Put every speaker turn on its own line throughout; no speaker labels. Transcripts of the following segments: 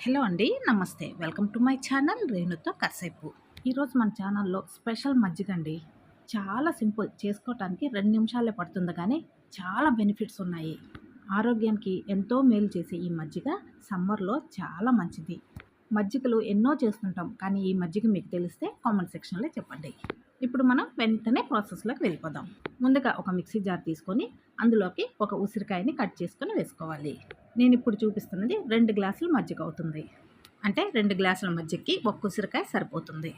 Hello అండి నమస్తే. Welcome to my channel రేణుతో కసేపు. ఈరోజు మన ఛానల్లో స్పెషల్ మజ్జిగ అండి. చాలా సింపుల్ చేసుకోవటానికి రెండు నిమిషాలే పడుతుంది కానీ చాలా బెనిఫిట్స్ ఉన్నాయి. ఆరోగ్యానికి ఎంతో మేలు చేసే ఈ మజ్జిగ సమ్మర్లో చాలా మంచిది. మజ్జిగలు ఎన్నో చేస్తుంటాం కానీ ఈ మజ్జిగ మీకు తెలిస్తే కామెంట్ సెక్షన్లో చెప్పండి. ఇప్పుడు మనం వెంటనే ప్రాసెస్లోకి వెళ్ళిపోదాం. ముందుగా ఒక మిక్సీ జార్ తీసుకొని అందులోకి ఒక ఉసిరికాయని కట్ చేసుకొని వేసుకోవాలి. నేను ఇప్పుడు చూపిస్తున్నది రెండు గ్లాసులు మజ్జిగ అవుతుంది అంటే రెండు గ్లాసుల మజ్జిగకి ఒక్క ఉసిరికాయ సరిపోతుంది.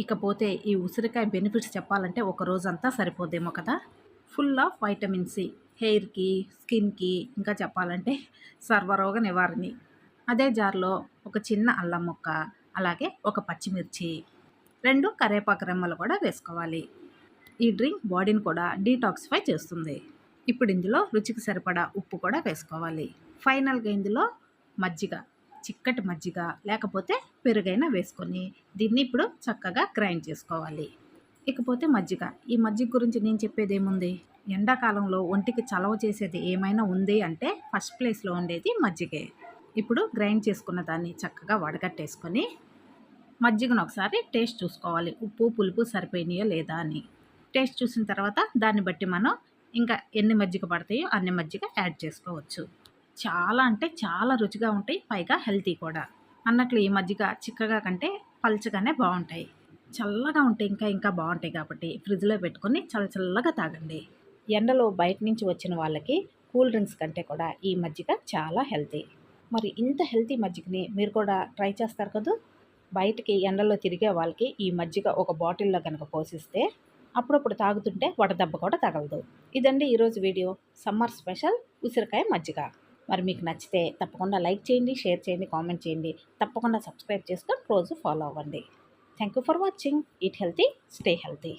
ఇకపోతే ఈ ఉసిరికాయ బెనిఫిట్స్ చెప్పాలంటే ఒక రోజంతా సరిపోదేమో కదా? ఫుల్ ఆఫ్ వైటమిన్ సి హెయిర్కి స్కిన్కి ఇంకా చెప్పాలంటే సర్వరోగ నివారణి. అదే జార్లో ఒక చిన్న అల్లం ముక్క అలాగే ఒక పచ్చిమిర్చి రెండు కరేపాకు రెమ్మలు కూడా వేసుకోవాలి. ఈ డ్రింక్ బాడీని కూడా డీటాక్సిఫై చేస్తుంది. ఇప్పుడు ఇందులో రుచికి సరిపడా ఉప్పు కూడా వేసుకోవాలి. ఫైనల్గా ఇందులో మజ్జిగ చిక్కటి మజ్జిగ లేకపోతే పెరుగైనా వేసుకొని దీన్ని ఇప్పుడు చక్కగా గ్రైండ్ చేసుకోవాలి. ఇకపోతే మజ్జిగ. ఈ మజ్జిగ గురించి నేను చెప్పేది ఏముంది ఎండాకాలంలో ఒంటికి చలవ చేసేది ఏమైనా ఉంది అంటే ఫస్ట్ ప్లేస్లో ఉండేది మజ్జిగే. ఇప్పుడు గ్రైండ్ చేసుకున్న దాన్ని చక్కగా వడగట్టేసుకొని మజ్జిగను ఒకసారి టేస్ట్ చూసుకోవాలి. ఉప్పు పులుపు సరిపోయినాయో లేదా అని. టేస్ట్ చూసిన తర్వాత దాన్ని బట్టి మనం ఇంకా ఎన్ని మజ్జిగ పడతాయో అన్ని మజ్జిగ యాడ్ చేసుకోవచ్చు. చాలా అంటే చాలా రుచిగా ఉంటాయి పైగా హెల్తీ కూడా. అన్నట్లు ఈ మజ్జిగ చిక్కగా కంటే పల్చగానే బాగుంటాయి. చల్లగా ఉంటే ఇంకా ఇంకా బాగుంటాయి కాబట్టి ఫ్రిడ్జ్లో పెట్టుకొని చల్ల చల్లగా తాగండి. ఎండలో బయట నుంచి వచ్చిన వాళ్ళకి కూల్ డ్రింక్స్ కంటే కూడా ఈ మజ్జిగ చాలా హెల్తీ. మరి ఇంత హెల్తీ మజ్జిగని మీరు కూడా ట్రై చేస్తారు కదా? బయటికి ఎండలో తిరిగే వాళ్ళకి ఈ మజ్జిగ ఒక బాటిల్లో కనుక పోషిస్తే అప్పుడప్పుడు తాగుతుంటే వడదెబ్బ కూడా తగలదు. ఇదండి ఈరోజు వీడియో. సమ్మర్ స్పెషల్ ఉసిరికాయ మజ్జిగ. మరి మీకు నచ్చితే తప్పకుండా లైక్ చేయండి షేర్ చేయండి కామెంట్ చేయండి. తప్పకుండా సబ్స్క్రైబ్ చేసుకొని రోజు ఫాలో అవ్వండి. Thank you for watching eat healthy stay healthy